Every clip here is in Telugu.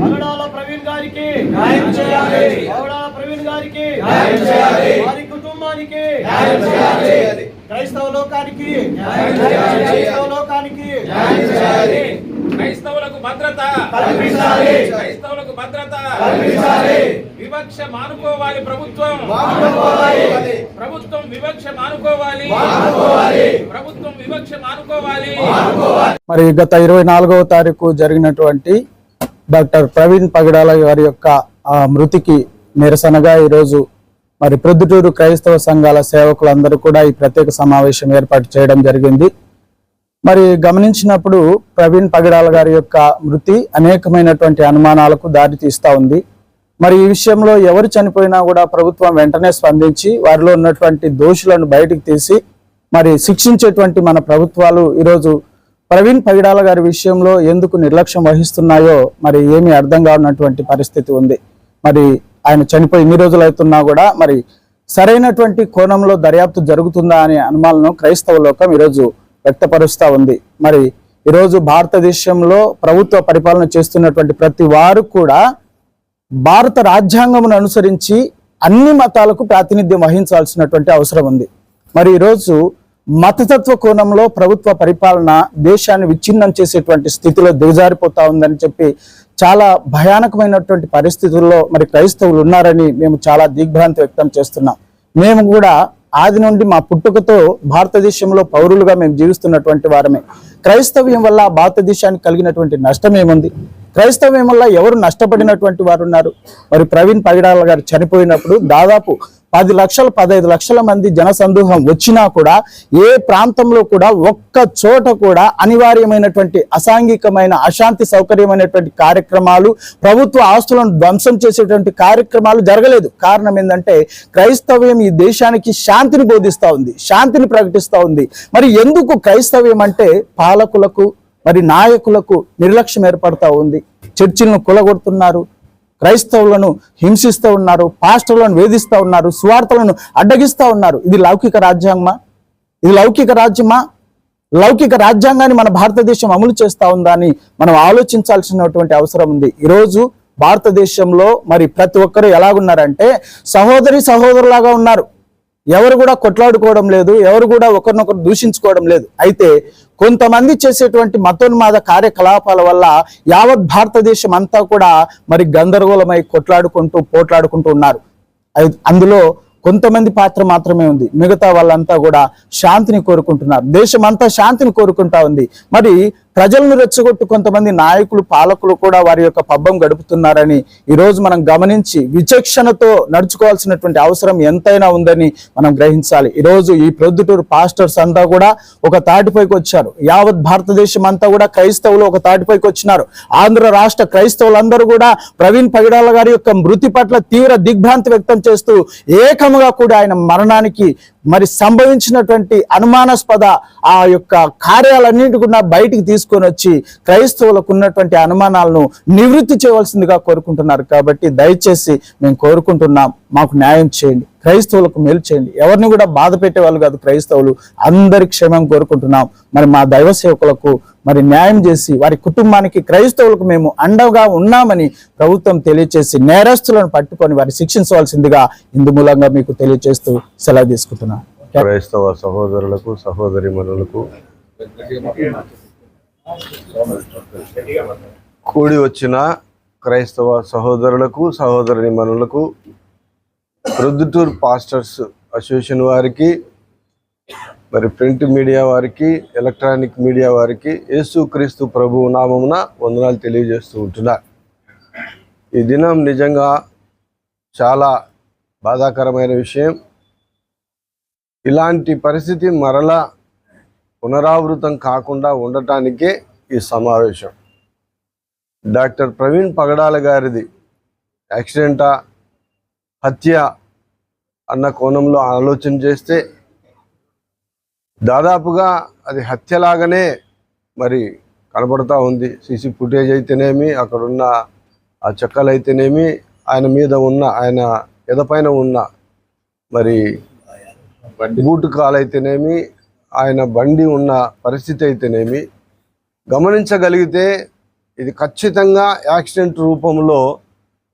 Pagadala Praveen గారికి. న్యాయం చేయాలి. పగడాల ప్రవీణ్ గారికి. న్యాయం చేయాలి. వారి కుటుంబానికి. న్యాయం చేయాలి. క్రైస్తవ లోకానికి. న్యాయం చేయాలి. క్రైస్తవ లోకానికి. న్యాయం చేయాలి. క్రైస్తవులకు భద్రత కల్పించాలి. భద్రత కల్పించాలి. వివక్ష మానుకోవాలి ప్రభుత్వం. మానుకోవాలి. ప్రభుత్వం వివక్ష మానుకోవాలి. మానుకోవాలి. ప్రభుత్వం వివక్ష మానుకోవాలి. మరి గత ఇరవై నాలుగవ తారీఖు జరిగినటువంటి డాక్టర్ ప్రవీణ్ పగడాల గారి యొక్క ఆ మృతికి నిరసనగా ఈరోజు మరి ప్రొద్దుటూరు క్రైస్తవ సంఘాల సేవకులందరూ కూడా ఈ ప్రత్యేక సమావేశం ఏర్పాటు చేయడం జరిగింది. మరి గమనించినప్పుడు ప్రవీణ్ పగిడాల గారి యొక్క మృతి అనేకమైనటువంటి అనుమానాలకు దారితీస్తా ఉంది. మరి ఈ విషయంలో ఎవరు చనిపోయినా కూడా ప్రభుత్వం వెంటనే స్పందించి వారిలో ఉన్నటువంటి దోషులను బయటకు తీసి మరి శిక్షించేటువంటి మన ప్రభుత్వాలు ఈరోజు ప్రవీణ్ పగిడాల గారి విషయంలో ఎందుకు నిర్లక్ష్యం వహిస్తున్నాయో మరి ఏమీ అర్థం కానటువంటి పరిస్థితి ఉంది. మరి ఆయన చనిపోయి ఇన్ని రోజులు అవుతున్నా కూడా మరి సరైనటువంటి కోణంలో దర్యాప్తు జరుగుతుందా అనే అనుమానం క్రైస్తవ లోకం ఈరోజు వ్యక్తపరుస్తూ ఉంది. మరి ఈరోజు భారతదేశంలో ప్రభుత్వ పరిపాలన చేస్తున్నటువంటి ప్రతి వారు కూడా భారత రాజ్యాంగమును అనుసరించి అన్ని మతాలకు ప్రాతినిధ్యం వహించాల్సినటువంటి అవసరం ఉంది. మరి ఈరోజు మతతత్వ కోణంలో ప్రభుత్వ పరిపాలన దేశాన్ని విచ్ఛిన్నం చేసేటువంటి స్థితిలో దిగజారిపోతా ఉందని చెప్పి చాలా భయానకమైనటువంటి పరిస్థితుల్లో మరి క్రైస్తవులు ఉన్నారని మేము చాలా దిగ్భ్రాంతి వ్యక్తం చేస్తున్నాం. మేము కూడా ఆది నుండి మా పుట్టుకతో భారతదేశంలో పౌరులుగా మేము జీవిస్తున్నటువంటి వారమే. క్రైస్తవ్యం వల్ల భారతదేశానికి కలిగినటువంటి నష్టం ఏముంది? క్రైస్తవ్యం వల్ల ఎవరు నష్టపడినటువంటి వారు ఉన్నారు మరి ప్రవీణ్ పగిడాల గారు చనిపోయినప్పుడు దాదాపు పది లక్షల పదహైదు లక్షల మంది జనసందోహం వచ్చినా కూడా ఏ ప్రాంతంలో కూడా ఒక్క చోట కూడా అనివార్యమైనటువంటి అసాంఘికమైన అశాంతి సౌకర్యమైనటువంటి కార్యక్రమాలు ప్రభుత్వ ఆస్తులను ధ్వంసం చేసేటువంటి కార్యక్రమాలు జరగలేదు. కారణం ఏంటంటే క్రైస్తవ్యం ఈ దేశానికి శాంతిని బోధిస్తూ ఉంది శాంతిని ప్రకటిస్తూ ఉంది. మరి ఎందుకు క్రైస్తవ్యం అంటే పాలకులకు మరి నాయకులకు నిర్లక్ష్యం ఏర్పడతా ఉంది. చర్చిలను కులగొడుతున్నారు. క్రైస్తవులను హింసిస్తూ ఉన్నారు. పాస్టర్లను వేధిస్తూ ఉన్నారు. స్వార్థలను అడ్డగిస్తూ ఉన్నారు. ఇది లౌకిక రాజ్యాంగమా? ఇది లౌకిక రాజ్యమా? లౌకిక రాజ్యాంగాన్ని మన భారతదేశం అమలు చేస్తా ఉందా అని మనం ఆలోచించాల్సినటువంటి అవసరం ఉంది. ఈరోజు భారతదేశంలో మరి ప్రతి ఒక్కరు ఎలాగున్నారంటే సహోదరి సహోదరులాగా ఉన్నారు. ఎవరు కూడా కొట్లాడుకోవడం లేదు ఎవరు కూడా ఒకరినొకరు దూషించుకోవడం లేదు. అయితే కొంతమంది చేసేటువంటి మతోన్మాద కార్యకలాపాల వల్ల యావత్ భారతదేశం అంతా కూడా మరి గందరగోళమై కొట్లాడుకుంటూ పోట్లాడుకుంటూ ఉన్నారు. అందులో కొంతమంది పాత్ర మాత్రమే ఉంది. మిగతా వాళ్ళంతా కూడా శాంతిని కోరుకుంటున్నారు. దేశం అంతా శాంతిని కోరుకుంటా ఉంది. మరి ప్రజలను రెచ్చగొట్టు కొంతమంది నాయకులు పాలకులు కూడా వారి యొక్క పబ్బం గడుపుతున్నారని ఈరోజు మనం గమనించి విచక్షణతో నడుచుకోవాల్సినటువంటి అవసరం ఎంతైనా ఉందని మనం గ్రహించాలి. ఈరోజు ఈ ప్రొద్దుటూరు పాస్టర్స్ అంతా కూడా ఒక తాటిపైకి వచ్చారు. యావత్ భారతదేశం అంతా కూడా క్రైస్తవులు ఒక తాటిపైకి వచ్చినారు. ఆంధ్ర రాష్ట్ర క్రైస్తవులందరూ కూడా ప్రవీణ్ పగిడాల గారి యొక్క మృతి పట్ల తీవ్ర దిగ్భ్రాంతి వ్యక్తం చేస్తూ ఏకముగా కూడా ఆయన మరణానికి మరి సంభవించినటువంటి అనుమానాస్పద ఆ యొక్క కార్యాలన్నింటి కూడా బయటికి తీసుకొని వచ్చి క్రైస్తవులకు ఉన్నటువంటి అనుమానాలను నివృత్తి చేయవలసిందిగా కోరుకుంటున్నారు. కాబట్టి దయచేసి మేము కోరుకుంటున్నాం మాకు న్యాయం చేయండి క్రైస్తవులకు మేలు చేయండి. ఎవరిని కూడా బాధ పెట్టేవాళ్ళు కాదు క్రైస్తవులు. అందరి క్షేమం కోరుకుంటున్నాం. మరి మా దైవ సేవకులకు మరి న్యాయం చేసి వారి కుటుంబానికి క్రైస్తవులకు మేము అండగా ఉన్నామని ప్రభుత్వం తెలియచేసి నేరస్తులను పట్టుకొని వారి శిక్షించవలసిందిగా ఇందు మూలంగా మీకు తెలియచేస్తూ సెలవు తీసుకుంటున్నాను క్రైస్తవ సహోదరులకు సహోదరి మనులకు కూడి వచ్చిన క్రైస్తవ సహోదరులకు సహోదరి మనులకు ప్రొద్దుటూర్ పాస్టర్స్ అసోసియేషన్ వారికి మరి ప్రింట్ మీడియా వారికి ఎలక్ట్రానిక్ మీడియా వారికి యేసుక్రీస్తు ప్రభు నామమున వందనాలు తెలియజేస్తూ ఉంటున్నా. ఈ దినం నిజంగా చాలా బాధాకరమైన విషయం. ఇలాంటి పరిస్థితి మరలా పునరావృతం కాకుండా ఉండటానికే ఈ సమావేశం. డాక్టర్ ప్రవీణ్ పగడాల గారిది యాక్సిడెంటా హత్య అన్న కోణంలో ఆలోచన చేస్తే దాదాపుగా అది హత్యలాగానే మరి కనబడతా ఉంది. సీసీ ఫుటేజ్ అయితేనేమి అక్కడున్న ఆ చెక్కలు అయితేనేమి ఆయన మీద ఉన్న ఆయన ఎదపైన ఉన్న మరి బూటు కాలు అయితేనేమి ఆయన బండి ఉన్న పరిస్థితి అయితేనేమి గమనించగలిగితే ఇది ఖచ్చితంగా యాక్సిడెంట్ రూపంలో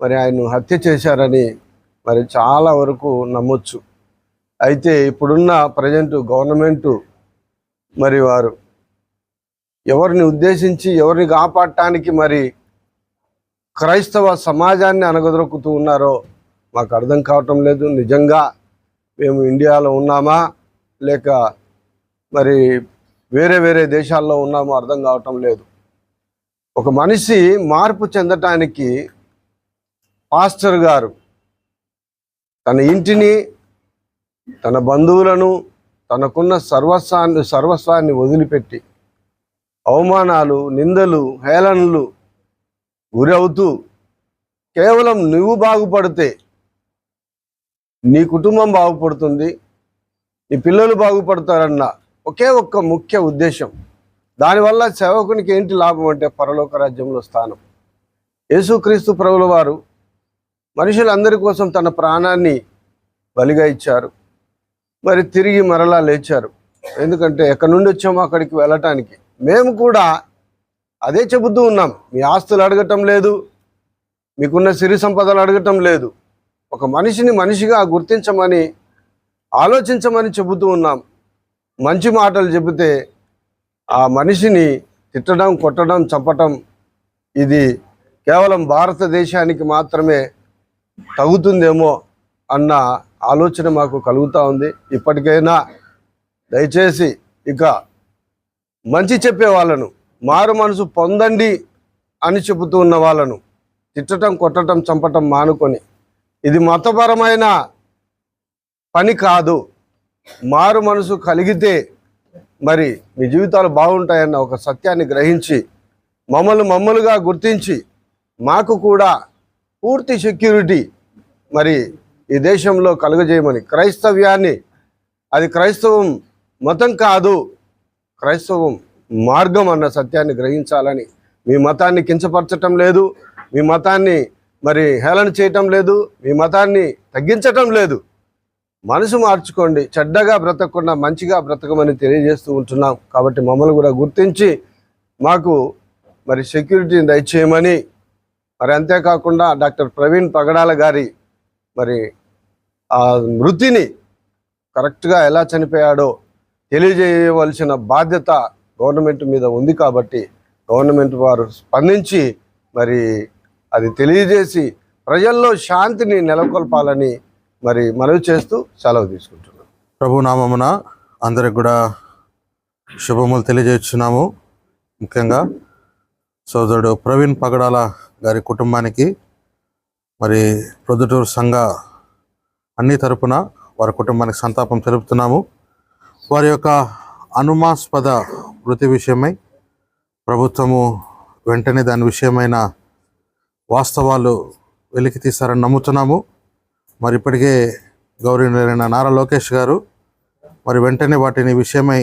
మరి ఆయన హత్య చేశారని మరి చాలా వరకు నమ్మొచ్చు. అయితే ఇప్పుడున్న ప్రజెంట్ గవర్నమెంటు మరి వారు ఎవరిని ఉద్దేశించి ఎవరిని కాపాడటానికి మరి క్రైస్తవ సమాజాన్ని అనగదొరుకుతూ ఉన్నారో మాకు అర్థం కావటం లేదు. నిజంగా మేము ఇండియాలో ఉన్నామా? లేక మరి వేరే వేరే దేశాల్లో ఉన్నామో అర్థం కావటం లేదు. ఒక మనిషి మార్పు చెందటానికి పాస్టర్ గారు తన ఇంటిని తన బంధువులను తనకున్న సర్వస్వాన్ని సర్వస్వాన్ని వదిలిపెట్టి అవమానాలు నిందలు హేళనలు గురవుతూ కేవలం నువ్వు బాగుపడితే నీ కుటుంబం బాగుపడుతుంది నీ పిల్లలు బాగుపడతారన్న ఒకే ఒక్క ముఖ్య ఉద్దేశం. దానివల్ల సేవకునికి ఏంటి లాభం అంటే పరలోక రాజ్యంలో స్థానం. యేసుక్రీస్తు ప్రభుల వారు మనుషులందరి కోసం తన ప్రాణాన్ని బలిగా ఇచ్చారు. మరి తిరిగి మరలా లేచారు. ఎందుకంటే ఎక్కడి నుండి వచ్చామో అక్కడికి వెళ్ళటానికి. మేము కూడా అదే చెబుతూ ఉన్నాం. మీ ఆస్తులు అడగటం లేదు. మీకున్న సిరి సంపదలు అడగటం లేదు. ఒక మనిషిని మనిషిగా గుర్తించమని ఆలోచించమని చెబుతూ ఉన్నాం. మంచి మాటలు చెబితే ఆ మనిషిని తిట్టడం కొట్టడం చంపటం ఇది కేవలం భారతదేశానికి మాత్రమే తగుతుందేమో అన్న ఆలోచన మాకు కలుగుతూ ఉంది. ఇప్పటికైనా దయచేసి ఇక మంచి చెప్పే వాళ్ళను మారు మనసు పొందండి అని చెబుతూ ఉన్న వాళ్ళను తిట్టడం కొట్టడం చంపటం మానుకొని ఇది మతపరమైన పని కాదు. మారు మనసు కలిగితే మరి మీ జీవితాలు బాగుంటాయన్న ఒక సత్యాన్ని గ్రహించి మమ్మల్ని మమ్మలుగా గుర్తించి మాకు కూడా పూర్తి సెక్యూరిటీ మరి ఈ దేశంలో కలుగజేయమని క్రైస్తవ్యాన్ని అది క్రైస్తవం మతం కాదు క్రైస్తవం మార్గం అన్న సత్యాన్ని గ్రహించాలని మీ మతాన్ని కించపరచటం లేదు మీ మతాన్ని మరి హేళన చేయటం లేదు మీ మతాన్ని తగ్గించటం లేదు. మనసు మార్చుకోండి చెడ్డగా బ్రతకకుండా మంచిగా బ్రతకమని తెలియజేస్తూ ఉంటున్నాం. కాబట్టి మమ్మల్ని కూడా గుర్తించి మాకు మరి సెక్యూరిటీని దయచేయమని మరి అంతేకాకుండా డాక్టర్ ప్రవీణ్ పగడాల గారి మరి ఆ మృతిని కరెక్ట్గా ఎలా చనిపోయాడో తెలియజేయవలసిన బాధ్యత గవర్నమెంట్ మీద ఉంది కాబట్టి గవర్నమెంట్ వారు స్పందించి మరి అది తెలియజేసి ప్రజల్లో శాంతిని నెలకొల్పాలని మరి మనవి చేస్తూ సెలవు తీసుకుంటున్నాం. ప్రభు నామమున అందరికి కూడా శుభములు తెలియజేస్తున్నాము. ముఖ్యంగా సోదరుడు ప్రవీణ్ పగడాల గారి కుటుంబానికి మరి ప్రొద్దుటూరు సంఘ అన్ని తరపున వారి కుటుంబానికి సంతాపం తెలుపుతున్నాము. వారి యొక్క అనుమాస్పద వృత్తి విషయమై ప్రభుత్వము వెంటనే దాని విషయమైన వాస్తవాలు వెలికి తీస్తారని నమ్ముతున్నాము. మరి ఇప్పటికే గౌరవనీయులైన నారా లోకేష్ గారు మరి వెంటనే వాటిని విషయమై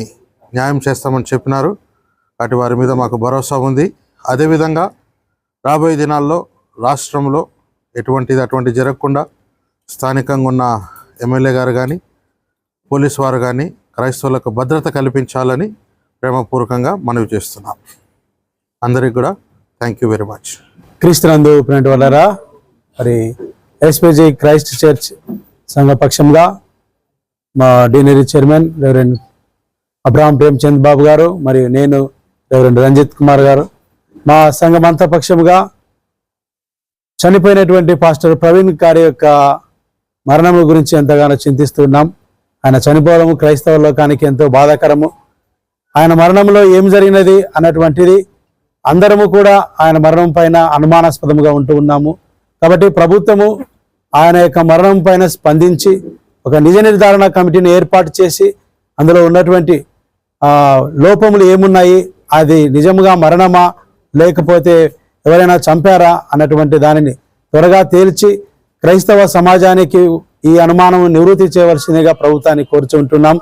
న్యాయం చేస్తామని చెప్పినారు. వాటి వారి మీద మాకు భరోసా ఉంది. అదేవిధంగా రాబోయే దినాల్లో రాష్ట్రంలో ఎటువంటిది అటువంటి జరగకుండా స్థానికంగా ఉన్న ఎమ్మెల్యే గారు కానీ పోలీస్ వారు కానీ క్రైస్తవులకు భద్రత కల్పించాలని ప్రేమపూర్వకంగా మనవి చేస్తున్నాం. అందరికి కూడా థ్యాంక్ యూ వెరీ మచ్ క్రీస్తునందు ప్రింట్ వల్లరా మరి ఎస్పీజీ క్రైస్ట్ చర్చ్ సంఘ పక్షంగా మా deanery chairman reverend Abraham Premchand Babu garu మరియు నేను రెవరెండ్ రంజిత్ కుమార్ గారు. మా సంఘం అంతా చనిపోయినటువంటి పాస్టర్ ప్రవీణ్ గారి యొక్క మరణము గురించి ఎంతగానో చింతిస్తున్నాం. ఆయన చనిపోవడము క్రైస్తవ లోకానికి ఎంతో బాధాకరము. ఆయన మరణంలో ఏం జరిగినది అన్నటువంటిది అందరము కూడా ఆయన మరణం పైన అనుమానాస్పదంగా ఉంటూ ఉన్నాము. కాబట్టి ప్రభుత్వము ఆయన యొక్క మరణం పైన స్పందించి ఒక నిజ నిర్ధారణ కమిటీని ఏర్పాటు చేసి అందులో ఉన్నటువంటి లోపములు ఏమున్నాయి అది నిజముగా మరణమా లేకపోతే ఎవరైనా చంపారా అన్నటువంటి దానిని త్వరగా తేల్చి క్రైస్తవ సమాజానికి ఈ అనుమానం నివృత్తి చేయవలసిందిగా ప్రభుత్వాన్ని కోరుచుంటున్నాం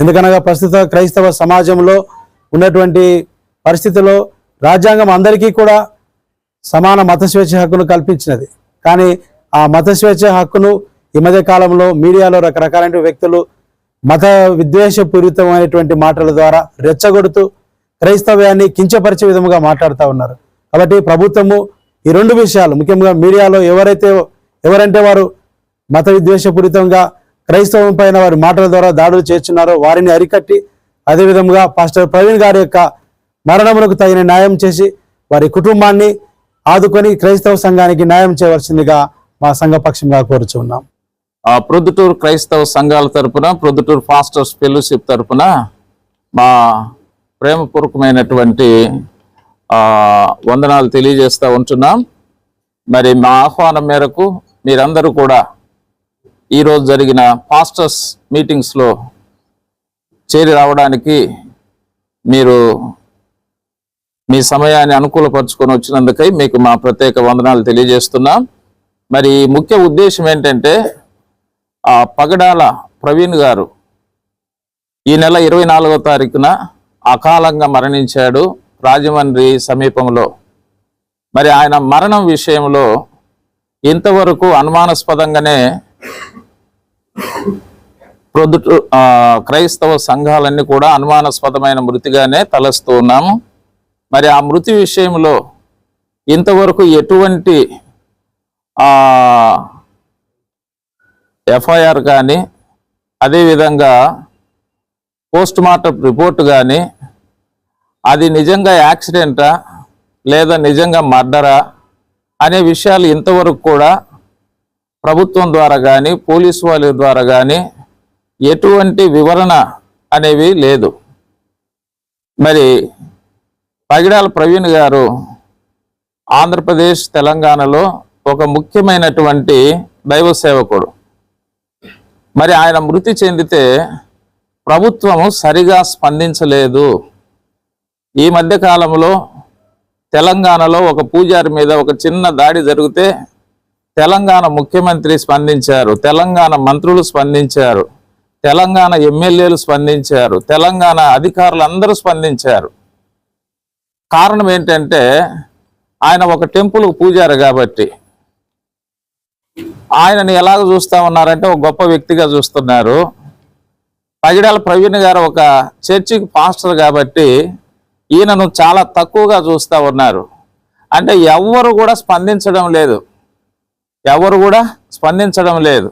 ఎందుకనగా ప్రస్తుత క్రైస్తవ సమాజంలో ఉన్నటువంటి పరిస్థితిలో రాజ్యాంగం అందరికీ కూడా సమాన మత స్వేచ్ఛ హక్కును కల్పించినది. కానీ ఆ మత స్వేచ్ఛ హక్కును ఈ మధ్య కాలంలో మీడియాలో రకరకాలైన వ్యక్తులు మత విద్వేషపూరితమైనటువంటి మాటల ద్వారా రెచ్చగొడుతూ క్రైస్తవ్యాన్ని కించపరిచే విధముగా మాట్లాడుతూ ఉన్నారు. కాబట్టి ప్రభుత్వము ఈ రెండు విషయాలు ముఖ్యంగా మీడియాలో ఎవరైతే ఎవరంటే వారు మత విద్వేషపూరితంగా క్రైస్తవం పైన వారి మాటల ద్వారా దాడులు చేస్తున్నారో వారిని అరికట్టి అదేవిధంగా పాస్టర్ ప్రవీణ్ గారి యొక్క మరణములకు తగిన న్యాయం చేసి వారి కుటుంబాన్ని ఆదుకొని క్రైస్తవ సంఘానికి న్యాయం చేయవలసిందిగా మా సంఘపక్షంగా కోరుచున్నాం. ప్రొద్దుటూరు క్రైస్తవ సంఘాల తరపున ప్రొద్దుటూరు ఫాస్టర్స్ ఫెలోషిప్ తరపున మా ప్రేమపూర్వకమైనటువంటి వందనాలు తెలియజేస్తూ ఉంటున్నాం. మరి మా ఆహ్వానం మేరకు మీరందరూ కూడా ఈరోజు జరిగిన పాస్టర్స్ మీటింగ్స్లో చేరి రావడానికి మీరు మీ సమయాన్ని అనుకూలపరుచుకొని వచ్చినందుకై మీకు మా ప్రత్యేక వందనాలు తెలియజేస్తున్నాం. మరి ముఖ్య ఉద్దేశం ఏంటంటే ఆ పగడాల ప్రవీణ్ గారు ఈ నెల ఇరవై నాలుగో తారీఖున అకాలంగా మరణించాడు రాజమండ్రి సమీపంలో. మరి ఆయన మరణం విషయంలో ఇంతవరకు అనుమానాస్పదంగానే ప్రొద్దుట క్రైస్తవ సంఘాలన్నీ కూడా అనుమానాస్పదమైన మృతిగానే తలస్తూ ఉన్నాము. మరి ఆ మృతి విషయంలో ఇంతవరకు ఎటువంటి ఎఫ్ఐఆర్ కానీ అదేవిధంగా పోస్ట్ మార్టం రిపోర్ట్ కానీ అది నిజంగా యాక్సిడెంటా లేదా నిజంగా మర్డరా అనే విషయాలు ఇంతవరకు కూడా ప్రభుత్వం ద్వారా కానీ పోలీసు వాళ్ళ ద్వారా కానీ ఎటువంటి వివరణ అనేవి లేదు. మరి పగిడాల ప్రవీణ్ గారు ఆంధ్రప్రదేశ్ తెలంగాణలో ఒక ముఖ్యమైనటువంటి దైవ సేవకుడు. మరి ఆయన మృతి చెందితే ప్రభుత్వము సరిగా స్పందించలేదు. ఈ మధ్య కాలంలో తెలంగాణలో ఒక పూజారి మీద ఒక చిన్న దాడి జరిగితే తెలంగాణ ముఖ్యమంత్రి స్పందించారు తెలంగాణ మంత్రులు స్పందించారు తెలంగాణ ఎమ్మెల్యేలు స్పందించారు తెలంగాణ అధికారులు అందరూ స్పందించారు. కారణం ఏంటంటే ఆయన ఒక టెంపుల్ పూజారు కాబట్టి. ఆయనని ఎలాగ చూస్తా ఉన్నారంటే ఒక గొప్ప వ్యక్తిగా చూస్తున్నారు. పగిడాల ప్రవీణ్ గారు ఒక చర్చికి పాస్టర్ కాబట్టి ఈయనను చాలా తక్కువగా చూస్తూ ఉన్నారు. అంటే ఎవ్వరు కూడా స్పందించడం లేదు. ఎవరు కూడా స్పందించడం లేదు.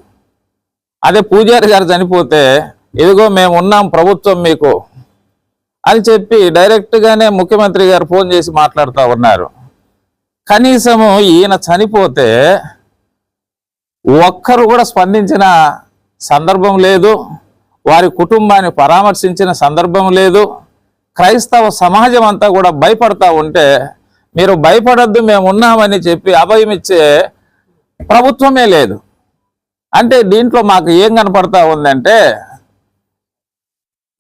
అదే పూజారి గారు చనిపోతే ఇదిగో మేము ఉన్నాం ప్రభుత్వం మీకు అని చెప్పి డైరెక్ట్గానే ముఖ్యమంత్రి గారు ఫోన్ చేసి మాట్లాడుతూ ఉన్నారు. కనీసము ఈయన చనిపోతే ఒక్కరు కూడా స్పందించిన సందర్భం లేదు. వారి కుటుంబాన్ని పరామర్శించిన సందర్భం లేదు. క్రైస్తవ సమాజం అంతా కూడా భయపడతా ఉంటే మీరు భయపడొద్దు మేము ఉన్నామని చెప్పి అభయం ఇచ్చే ప్రభుత్వమే లేదు. అంటే దీంట్లో మాకు ఏం కనపడతా ఉందంటే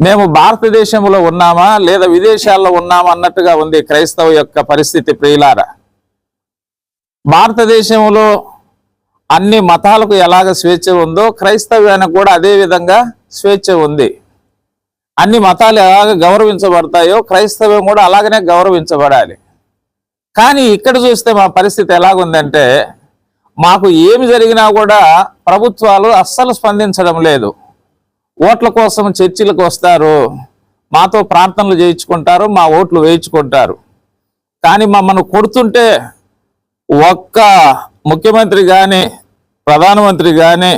మేము భారతదేశంలో ఉన్నామా లేదా విదేశాల్లో ఉన్నామా అన్నట్టుగా ఉంది క్రైస్తవ యొక్క పరిస్థితి ప్రియులార. భారతదేశంలో అన్ని మతాలకు ఎలాగ స్వేచ్ఛ ఉందో క్రైస్తవ్యానికి కూడా అదే విధంగా స్వేచ్ఛ ఉంది. అన్ని మతాలు ఎలాగ గౌరవించబడతాయో క్రైస్తవ్యం కూడా అలాగనే గౌరవించబడాలి. కానీ ఇక్కడ చూస్తే మా పరిస్థితి ఎలాగుందంటే మాకు ఏమి జరిగినా కూడా ప్రభుత్వాలు అస్సలు స్పందించడం లేదు. ఓట్ల కోసం చర్చిలకు వస్తారు మాతో ప్రార్థనలు చేయించుకుంటారు మా ఓట్లు వేయించుకుంటారు. కానీ మమ్మల్ని కొడుతుంటే ఒక్క ముఖ్యమంత్రి కానీ ప్రధానమంత్రి కానీ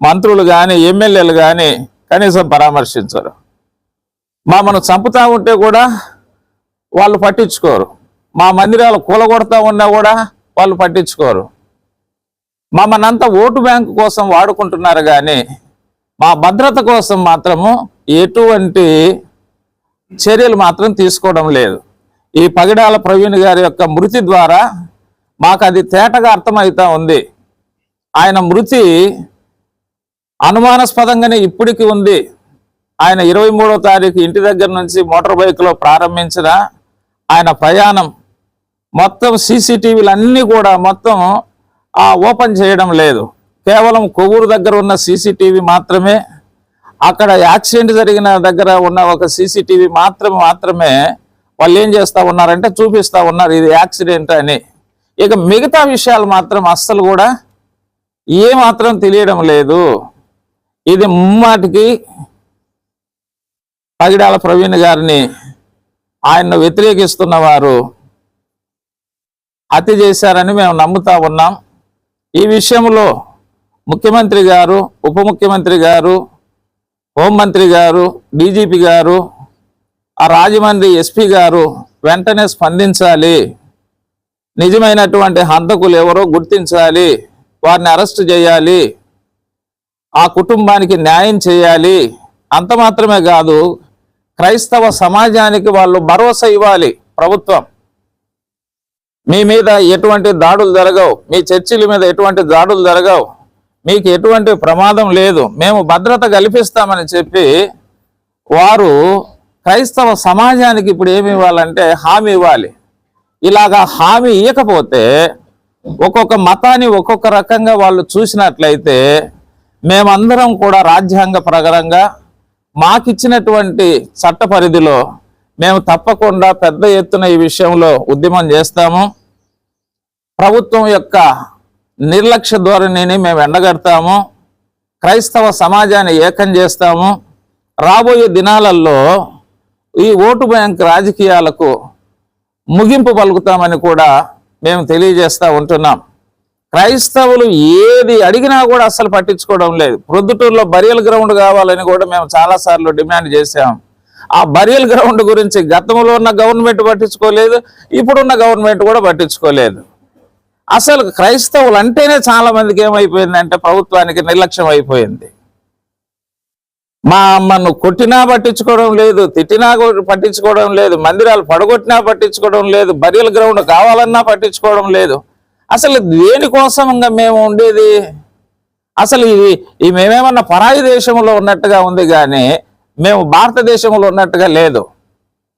మంత్రులు కానీ ఎమ్మెల్యేలు కానీ కనీసం పరామర్శించరు. మమ్మల్ని చంపుతా ఉంటే కూడా వాళ్ళు పట్టించుకోరు. మా మందిరాలు కూలగొడతా ఉన్నా కూడా వాళ్ళు పట్టించుకోరు. మమ్మల్ని అంతా ఓటు బ్యాంకు కోసం వాడుకుంటున్నారు కానీ మా భద్రత కోసం మాత్రము ఎటువంటి చర్యలు మాత్రం తీసుకోవడం లేదు. ఈ పగిడాల ప్రవీణ్ గారి యొక్క మృతి ద్వారా మాకు అది తేటగా అర్థమవుతా ఉంది. ఆయన మృతి అనుమానాస్పదంగానే ఇప్పటికి ఉంది. ఆయన ఇరవై మూడో తారీఖు ఇంటి దగ్గర నుంచి మోటార్ బైక్లో ప్రారంభించిన ఆయన ప్రయాణం మొత్తం సీసీటీవీలు అన్నీ కూడా మొత్తం ఓపెన్ చేయడం లేదు. కేవలం కొవ్వూరు దగ్గర ఉన్న సీసీటీవీ మాత్రమే అక్కడ యాక్సిడెంట్ జరిగిన దగ్గర ఉన్న ఒక సీసీటీవీ మాత్రమే మాత్రమే వాళ్ళు ఏం చేస్తూ ఉన్నారంటే చూపిస్తా ఉన్నారు ఇది యాక్సిడెంట్ అని. ఇక మిగతా విషయాలు మాత్రం అస్సలు కూడా ఏ మాత్రం తెలియడం లేదు. ఇది ముమ్మాటికి పగిడాల ప్రవీణ్ గారిని ఆయన్ను వ్యతిరేకిస్తున్న వారు హత్య చేశారని మేము నమ్ముతా ఉన్నాం. ఈ విషయంలో ముఖ్యమంత్రి గారు ఉప ముఖ్యమంత్రి గారు హోంమంత్రి గారు డీజీపీ గారు ఆ రాజమండ్రి ఎస్పీ గారు వెంటనే స్పందించాలి. నిజమైనటువంటి హంతకులు ఎవరో గుర్తించాలి. వారిని అరెస్ట్ చేయాలి. ఆ కుటుంబానికి న్యాయం చేయాలి. అంత మాత్రమే కాదు క్రైస్తవ సమాజానికి వాళ్ళు భరోసా ఇవ్వాలి ప్రభుత్వం. మీ మీద ఎటువంటి దాడులు జరగవు. మీ చర్చిల మీద ఎటువంటి దాడులు జరగవు. మీకు ఎటువంటి ప్రమాదం లేదు. మేము భద్రత కల్పిస్తామని చెప్పి వారు క్రైస్తవ సమాజానికి ఇప్పుడు ఏమి ఇవ్వాలంటే హామీ ఇవ్వాలి. ఇలాగా హామీ ఇవ్వకపోతే ఒక్కొక్క మతాన్ని ఒక్కొక్క రకంగా వాళ్ళు చూసినట్లయితే మేమందరం కూడా రాజ్యాంగ ప్రకారంగా మాకిచ్చినటువంటి చట్ట పరిధిలో మేము తప్పకుండా పెద్ద ఎత్తున ఈ విషయంలో ఉద్యమం చేస్తాము. ప్రభుత్వం యొక్క నిర్లక్ష్య ధోరణిని మేము ఎండగడతాము. క్రైస్తవ సమాజాన్ని ఏకం చేస్తాము. రాబోయే దినాలలో ఈ ఓటు బ్యాంక్ రాజకీయాలకు ముగింపు పలుకుతామని కూడా మేము తెలియజేస్తూ ఉంటున్నాం. క్రైస్తవులు ఏది అడిగినా కూడా అస్సలు పట్టించుకోవడం లేదు. ప్రొద్దుటూరులో బరియల్ గ్రౌండ్ కావాలని కూడా మేము చాలా సార్లు డిమాండ్ చేశాం. ఆ బరియల్ గ్రౌండ్ గురించి గతంలో ఉన్న గవర్నమెంట్ పట్టించుకోలేదు ఇప్పుడున్న గవర్నమెంట్ కూడా పట్టించుకోలేదు. అసలు క్రైస్తవులు అంటేనే చాలా మందికి ఏమైపోయిందంటే ప్రభుత్వానికి నిర్లక్ష్యం అయిపోయింది. మా అమ్మను కొట్టినా పట్టించుకోవడం లేదు తిట్టినా కూడా పట్టించుకోవడం లేదు మందిరాలు పడగొట్టినా పట్టించుకోవడం లేదు బరియల్ గ్రౌండ్ కావాలన్నా పట్టించుకోవడం లేదు. అసలు దేనికోసంగా మేము ఉండేది? అసలు ఇది ఈ మేమేమన్నా పరాయి దేశంలో ఉన్నట్టుగా ఉంది కానీ మేము భారతదేశంలో ఉన్నట్టుగా లేదు.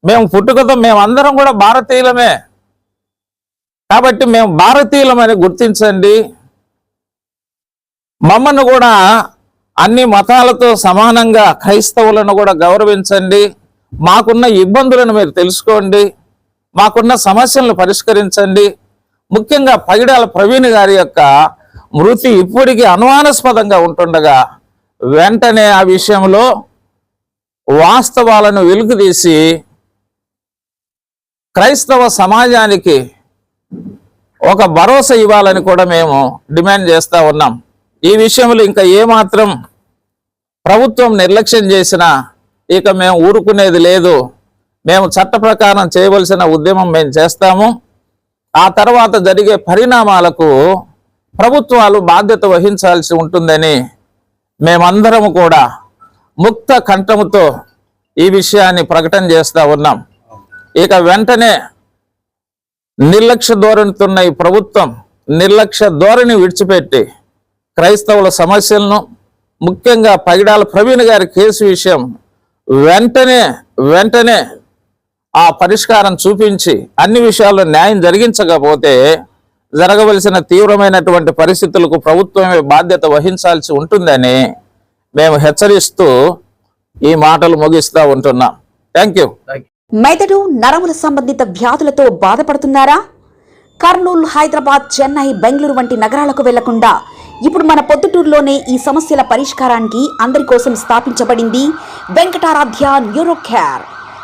మేము పుట్టుకతో మేమందరం కూడా భారతీయులమే. కాబట్టి మేము భారతీయులమని గుర్తించండి. మమ్మల్ని కూడా అన్ని మతాలతో సమానంగా క్రైస్తవులను కూడా గౌరవించండి. మాకున్న ఇబ్బందులను మీరు తెలుసుకోండి. మాకున్న సమస్యలను పరిష్కరించండి. ముఖ్యంగా పగిడాల ప్రవీణ్ గారి యొక్క మృతి ఇప్పటికీ అనుమానాస్పదంగా ఉంటుండగా వెంటనే ఆ విషయంలో వాస్తవాలను వెలుగుదీసి క్రైస్తవ సమాజానికి ఒక భరోసా ఇవ్వాలని కూడా మేము డిమాండ్ చేస్తూ ఉన్నాం. ఈ విషయంలో ఇంకా ఏమాత్రం ప్రభుత్వం నిర్లక్ష్యం చేసినా ఇక మేము ఊరుకునేది లేదు. మేము చట్ట ప్రకారం చేయవలసిన ఉద్యమం మేము చేస్తాము. ఆ తర్వాత జరిగే పరిణామాలకు ప్రభుత్వాలు బాధ్యత వహించాల్సి ఉంటుందని మేమందరము కూడా ముక్త కంఠముతో ఈ విషయాన్ని ప్రకటన చేస్తూ ఉన్నాం. ఇక వెంటనే నిర్లక్ష్య ధోరణితున్న ఈ ప్రభుత్వం నిర్లక్ష్య ధోరణి విడిచిపెట్టి క్రైస్తవుల సమస్యలను ముఖ్యంగా పగిడాల ప్రవీణ్ గారి కేసు విషయం వెంటనే వెంటనే ఆ పరిష్కారం చూపించి అన్ని విషయాల్లో న్యాయం జరిగించకపోతే జరగవలసిన తీవ్రమైనటువంటి పరిస్థితులకు ప్రభుత్వమే బాధ్యత వహించాల్సి ఉంటుందని మేము హెచ్చరిస్తూ ఈ మాటలు ముగిస్తూ ఉంటున్నాం. థ్యాంక్ యూ మెదడు నరముల సంబంధిత వ్యాధులతో బాధపడుతున్నారా? కర్నూలు హైదరాబాద్ చెన్నై బెంగళూరు వంటి నగరాలకు వెళ్ళకుండా ఇప్పుడు మన పొద్దుటూరులోనే ఈ సమస్యల పరిష్కారానికి అందరి కోసం స్థాపించబడింది వెంకటారాధ్య న్యూరో కేర్